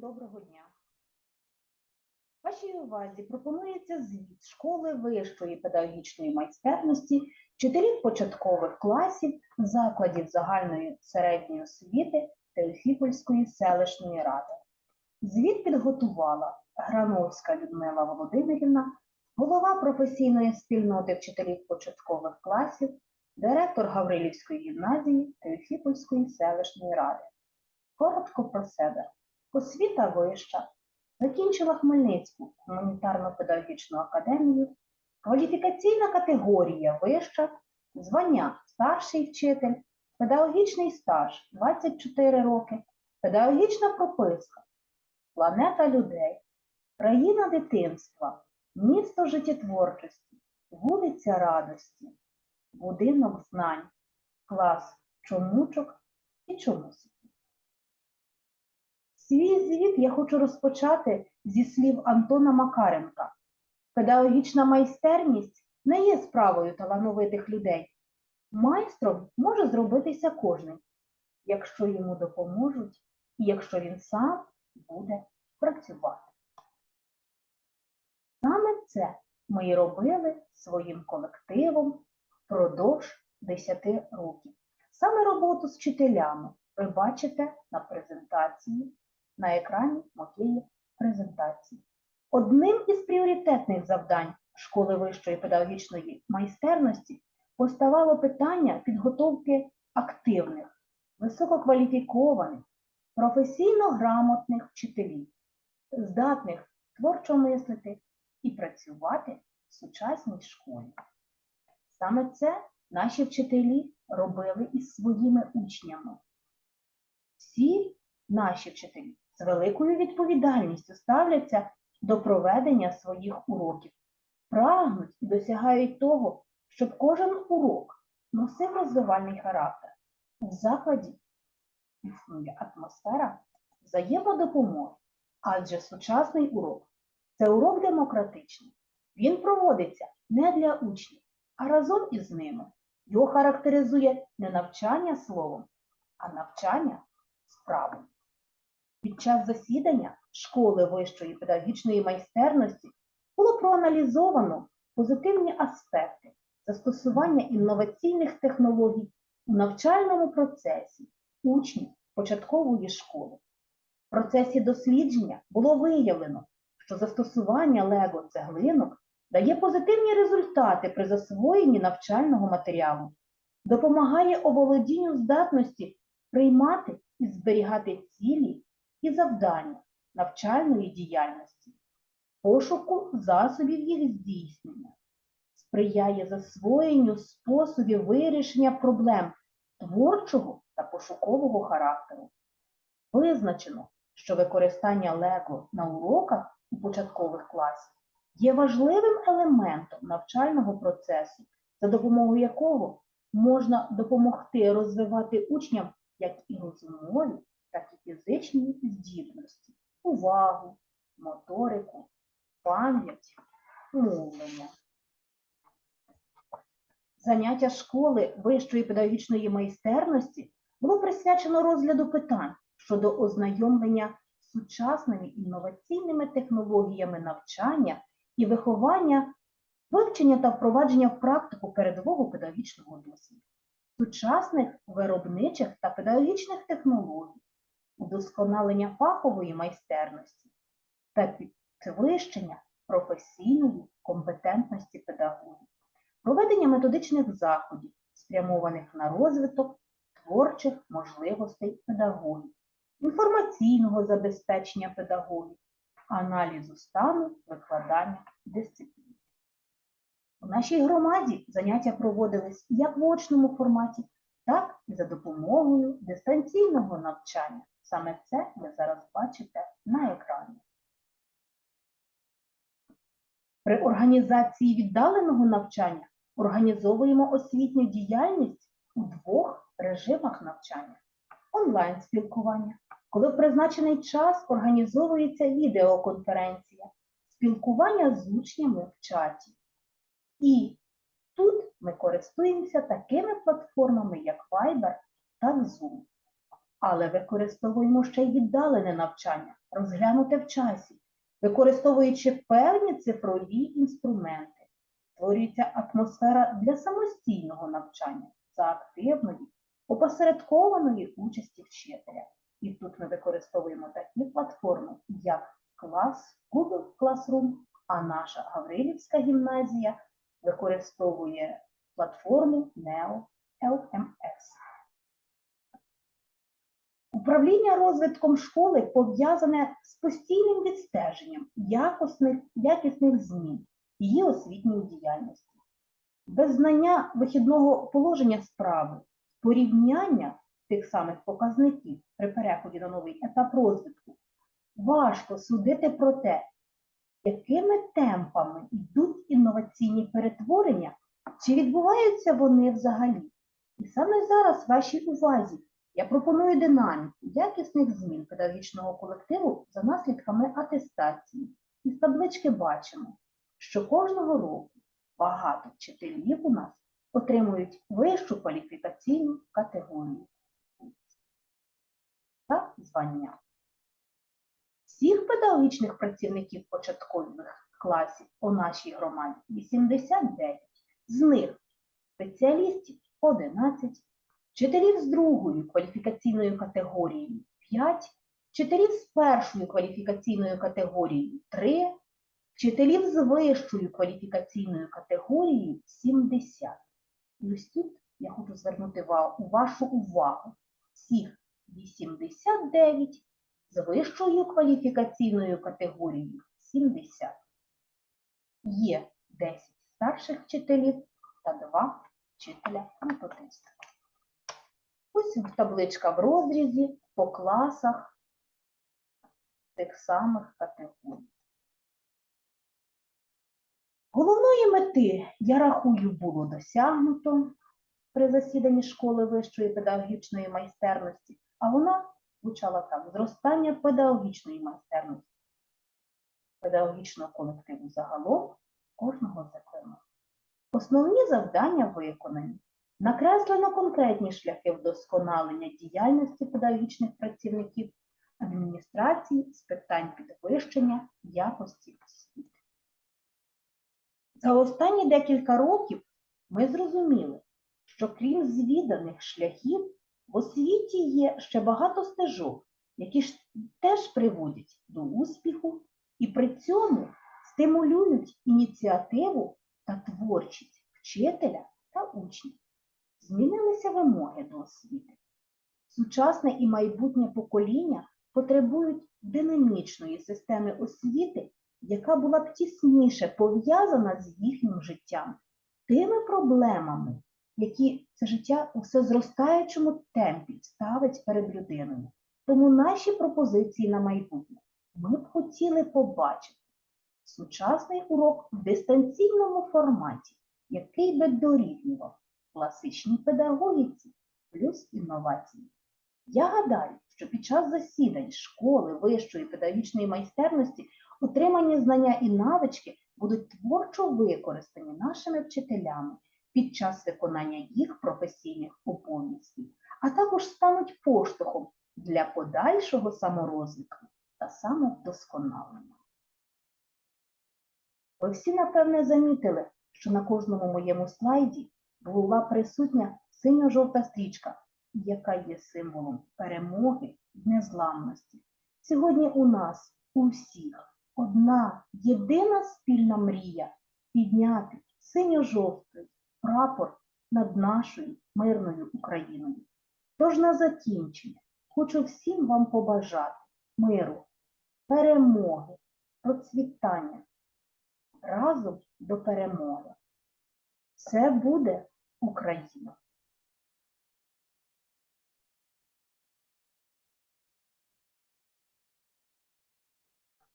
доброго дня. Вашій увазі пропонується звіт школи вищої педагогічної майстерності вчителів початкових класів закладів загальної середньої освіти Теофіпольської селищної ради. Звіт підготувала Грановська Людмила Володимирівна, голова професійної спільноти вчителів початкових класів, директор Гаврилівської гімназії Теофіпольської селищної ради. Коротко про себе. Освіта вища. Закінчила Хмельницьку гуманітарно-педагогічну академію. Кваліфікаційна категорія вища, звання старший вчитель, педагогічний стаж 24 роки, педагогічна прописка, планета людей, країна дитинства, місто життєтворчості, вулиця радості, будинок знань, клас чомучок і чомусь. Свій звіт я хочу розпочати зі слів Антона Макаренка. Педагогічна майстерність не є справою талановитих людей. Майстром може зробитися кожен, якщо йому допоможуть і якщо він сам буде працювати. Саме це ми і робили своїм колективом впродовж 10 років. Саме роботу з вчителями ви бачите на презентації на екрані моєї презентації. Одним із пріоритетних завдань школи вищої педагогічної майстерності поставало питання підготовки активних, висококваліфікованих, професійно грамотних вчителів, здатних творчо мислити і працювати в сучасній школі. Саме це наші вчителі робили із своїми учнями. Всі наші вчителі з великою відповідальністю ставляться до проведення своїх уроків, прагнуть і досягають того, щоб кожен урок носив розвивальний характер. В закладі існує атмосфера взаємодопомоги, адже сучасний урок це урок демократичний. Він проводиться не для учнів, а разом із ними. Його характеризує не навчання словом, а навчання справою. Під час засідання школи вищої педагогічної майстерності було проаналізовано позитивні аспекти застосування інноваційних технологій у навчальному процесі учнів початкової школи. В процесі дослідження було виявлено, що застосування лего цеглинок дає позитивні результати при засвоєнні навчального матеріалу, допомагає оволодінню здатності приймати і зберігати цілі і завдання навчальної діяльності, пошуку засобів їх здійснення, сприяє засвоєнню способів вирішення проблем творчого та пошукового характеру. Визначено, що використання лего на уроках у початкових класах є важливим елементом навчального процесу, за допомогою якого можна допомогти розвивати учням як і розумові, так і фізичні здібності, увагу, моторику, пам'ять, мовлення. Заняття школи вищої педагогічної майстерності було присвячено розгляду питань щодо ознайомлення з сучасними інноваційними технологіями навчання і виховання, вивчення та впровадження в практику передового педагогічного досвіду, сучасних виробничих та педагогічних технологій, удосконалення фахової майстерності та підвищення професійної компетентності педагогів, проведення методичних заходів, спрямованих на розвиток творчих можливостей педагогів, інформаційного забезпечення педагогів, аналізу стану викладання дисциплін. У нашій громаді заняття проводились як в очному форматі, так і за допомогою дистанційного навчання. Саме це ви зараз бачите на екрані. При організації віддаленого навчання організовуємо освітню діяльність у двох режимах навчання. Онлайн-спілкування, коли в призначений час організовується відеоконференція, спілкування з учнями в чаті. І тут ми користуємося такими платформами, як Viber та Zoom. але використовуємо ще й віддалене навчання, розглянуте в часі, використовуючи певні цифрові інструменти. Створюється атмосфера для самостійного навчання за активної, опосередкованої участі вчителя. І тут ми використовуємо такі платформи, як клас, Google Classroom, а наша Гаврилівська гімназія використовує платформу NEO LMS. Управління розвитком школи пов'язане з постійним відстеженням якісних, якісних змін її освітньої діяльності. Без знання вихідного положення справи, порівняння тих самих показників при переході на новий етап розвитку, важко судити про те, якими темпами йдуть інноваційні перетворення, чи відбуваються вони взагалі. І саме зараз вашій увазі я пропоную динаміку якісних змін педагогічного колективу за наслідками атестації. Із таблички бачимо, що кожного року багато вчителів у нас отримують вищу кваліфікаційну категорію та звання. Педагогічних працівників початкових класів у нашій громаді 89, з них спеціалістів 11, вчителів з другою кваліфікаційною категорією 5, вчителів з першою кваліфікаційною категорією 3, вчителів з вищою кваліфікаційною категорією 70. І ось тут я хочу звернути вашу увагу. Всіх 89 з вищою кваліфікаційною категорією 70. Є 10 старших вчителів та 2 вчителя методиста. Ось табличка в розрізі по класах тих самих категорій. Головної мети, я рахую, було досягнуто при засіданні школи вищої педагогічної майстерності, а вона звучала так: зростання педагогічної майстерності, педагогічного колективу загалом кожного з окремо. Основні завдання виконані. Накреслено конкретні шляхи вдосконалення діяльності педагогічних працівників адміністрації з питань підвищення якості освіти. За останні декілька років ми зрозуміли, що крім звіданих шляхів, в освіті є ще багато стежок, які ж теж приводять до успіху і при цьому стимулюють ініціативу та творчість вчителя та учнів. Змінилися вимоги до освіти. Сучасне і майбутнє покоління потребують динамічної системи освіти, яка була б тісніше пов'язана з їхнім життям, тими проблемами, які це життя у все зростаючому темпі ставить перед людиною. Тому наші пропозиції на майбутнє ми б хотіли побачити сучасний урок в дистанційному форматі, який би дорівнював класичній педагогіці плюс інновації. Я гадаю, що під час засідань школи вищої педагогічної майстерності отримані знання і навички будуть творчо використані нашими вчителями під час виконання їх професійних обов'язків, а також стануть поштовхом для подальшого саморозвитку та самовдосконалення. Ви всі, напевне, замітили, що на кожному моєму слайді була присутня синьо-жовта стрічка, яка є символом перемоги і незламності. Сьогодні у нас у всіх одна єдина спільна мрія підняти синьо-жовтий прапор над нашою мирною Україною. Тож на закінчення хочу всім вам побажати миру, перемоги, процвітання разом до перемоги. Все буде Україна.